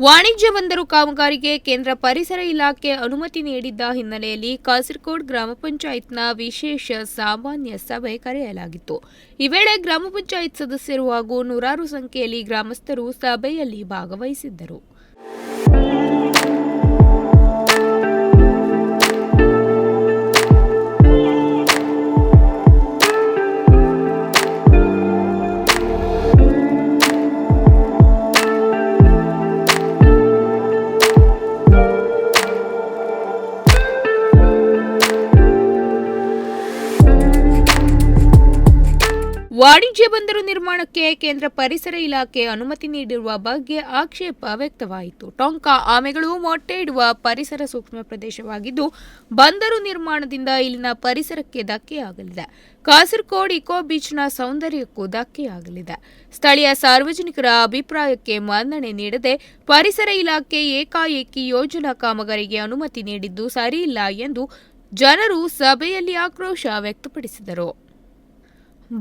ವಾಣಿಜ್ಯ ಬಂದರು ಕಾಮಗಾರಿಗೆ ಕೇಂದ್ರ ಪರಿಸರ ಇಲಾಖೆ ಅನುಮತಿ ನೀಡಿದ್ದ ಹಿನ್ನೆಲೆಯಲ್ಲಿ ಕಾಸರಗೋಡ್ ಗ್ರಾಮ ಪಂಚಾಯತ್ನ ವಿಶೇಷ ಸಾಮಾನ್ಯ ಸಭೆ ಕರೆಯಲಾಗಿತ್ತು. ಈ ವೇಳೆ ಗ್ರಾಮ ಪಂಚಾಯತ್ ಸದಸ್ಯರು ಹಾಗೂ ನೂರಾರು ಸಂಖ್ಯೆಯಲ್ಲಿ ಗ್ರಾಮಸ್ಥರು ಸಭೆಯಲ್ಲಿ ಭಾಗವಹಿಸಿದ್ದರು. ವಾಣಿಜ್ಯ ಬಂದರು ನಿರ್ಮಾಣಕ್ಕೆ ಕೇಂದ್ರ ಪರಿಸರ ಇಲಾಖೆ ಅನುಮತಿ ನೀಡಿರುವ ಬಗ್ಗೆ ಆಕ್ಷೇಪ ವ್ಯಕ್ತವಾಯಿತು. ಟೊಂಕ, ಆಮೆಗಳು ಮೊಟ್ಟೆ ಇಡುವ ಪರಿಸರ ಸೂಕ್ಷ್ಮ ಪ್ರದೇಶವಾಗಿದ್ದು, ಬಂದರು ನಿರ್ಮಾಣದಿಂದ ಇಲ್ಲಿನ ಪರಿಸರಕ್ಕೆ ಧಕ್ಕೆಯಾಗಲಿದೆ. ಕಾಸರ್ಗೋಡ್ ಇಕೋ ಬೀಚ್ನ ಸೌಂದರ್ಯಕ್ಕೂ ಧಕ್ಕೆಯಾಗಲಿದೆ. ಸ್ಥಳೀಯ ಸಾರ್ವಜನಿಕರ ಅಭಿಪ್ರಾಯಕ್ಕೆ ಮನ್ನಣೆ ನೀಡದೆ ಪರಿಸರ ಇಲಾಖೆ ಏಕಾಏಕಿ ಯೋಜನಾ ಕಾಮಗಾರಿಗೆ ಅನುಮತಿ ನೀಡಿದ್ದು ಸರಿಯಿಲ್ಲ ಎಂದು ಜನರು ಸಭೆಯಲ್ಲಿ ಆಕ್ರೋಶ ವ್ಯಕ್ತಪಡಿಸಿದರು.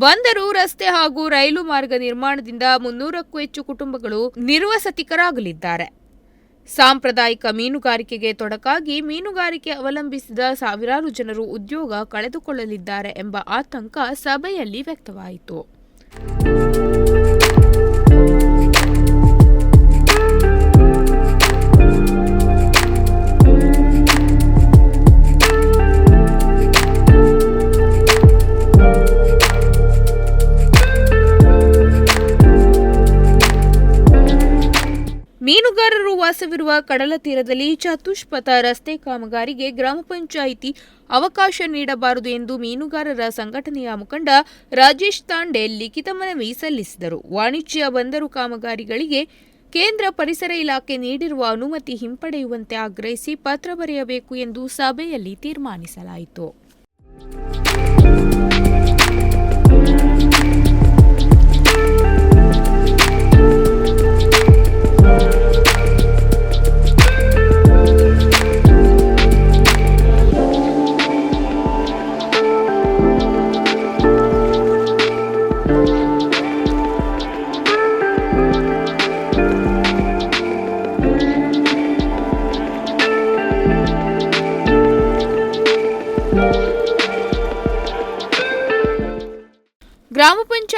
ಬಂದರು ರಸ್ತೆ ಹಾಗೂ ರೈಲು ಮಾರ್ಗ ನಿರ್ಮಾಣದಿಂದ ಮುನ್ನೂರಕ್ಕೂ ಹೆಚ್ಚು ಕುಟುಂಬಗಳು ನಿರ್ವಸತಿಕರಾಗಲಿದ್ದಾರೆ. ಸಾಂಪ್ರದಾಯಿಕ ಮೀನುಗಾರಿಕೆಗೆ ತೊಡಕಾಗಿ ಮೀನುಗಾರಿಕೆ ಅವಲಂಬಿಸಿದ ಸಾವಿರಾರು ಜನರು ಉದ್ಯೋಗ ಕಳೆದುಕೊಳ್ಳಲಿದ್ದಾರೆ ಎಂಬ ಆತಂಕ ಸಭೆಯಲ್ಲಿ ವ್ಯಕ್ತವಾಯಿತು. ಮೀನುಗಾರರು ವಾಸವಿರುವ ಕಡಲ ತೀರದಲ್ಲಿ ಚತುಷ್ಪಥ ರಸ್ತೆ ಕಾಮಗಾರಿಗೆ ಗ್ರಾಮ ಪಂಚಾಯಿತಿ ಅವಕಾಶ ನೀಡಬಾರದು ಎಂದು ಮೀನುಗಾರರ ಸಂಘಟನೆಯ ಮುಖಂಡ ರಾಜೇಶ್ ತಾಂಡೆ ಲಿಖಿತ ಮನವಿ ಸಲ್ಲಿಸಿದರು. ವಾಣಿಜ್ಯ ಬಂದರು ಕಾಮಗಾರಿಗಳಿಗೆ ಕೇಂದ್ರ ಪರಿಸರ ಇಲಾಖೆ ನೀಡಿರುವ ಅನುಮತಿ ಹಿಂಪಡೆಯುವಂತೆ ಆಗ್ರಹಿಸಿ ಪತ್ರ ಬರೆಯಬೇಕು ಎಂದು ಸಭೆಯಲ್ಲಿ ತೀರ್ಮಾನಿಸಲಾಯಿತು. ಗ್ರಾಮ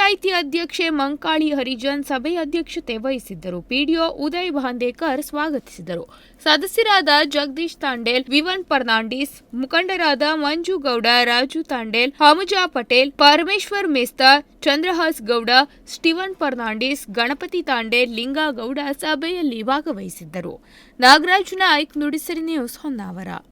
ಪಂಚಾಯಿತಿ ಅಧ್ಯಕ್ಷೆ ಮಂಕಾಳಿ ಹರಿಜನ್ ಸಭೆ ಅಧ್ಯಕ್ಷತೆ ವಹಿಸಿದ್ದರು. ಪಿಡಿಒ ಉದಯ್ ಬಾಂದೇಕರ್ ಸ್ವಾಗತಿಸಿದರು. ಸದಸ್ಯರಾದ ಜಗದೀಶ್ ತಾಂಡೇಲ್, ವಿವನ್ ಫರ್ನಾಂಡಿಸ್, ಮುಖಂಡರಾದ ಮಂಜು ಗೌಡ, ರಾಜು ತಾಂಡೇಲ್ ಹಮಜಾ ಪಟೇಲ್, ಪರಮೇಶ್ವರ್ ಮೇಸ್ತಾ, ಚಂದ್ರಹಾಸ್ ಗೌಡ, ಸ್ಟೀವನ್ ಫರ್ನಾಂಡಿಸ್, ಗಣಪತಿ ತಾಂಡೇಲ್ ಲಿಂಗಾಗೌಡ ಸಭೆಯಲ್ಲಿ ಭಾಗವಹಿಸಿದ್ದರು. ನಾಗರಾಜ್ ನಾಯ್ಕ್ ನುಡಿಸಿರಿ ನ್ಯೂಸ್ ಹೊನ್ನಾವರ.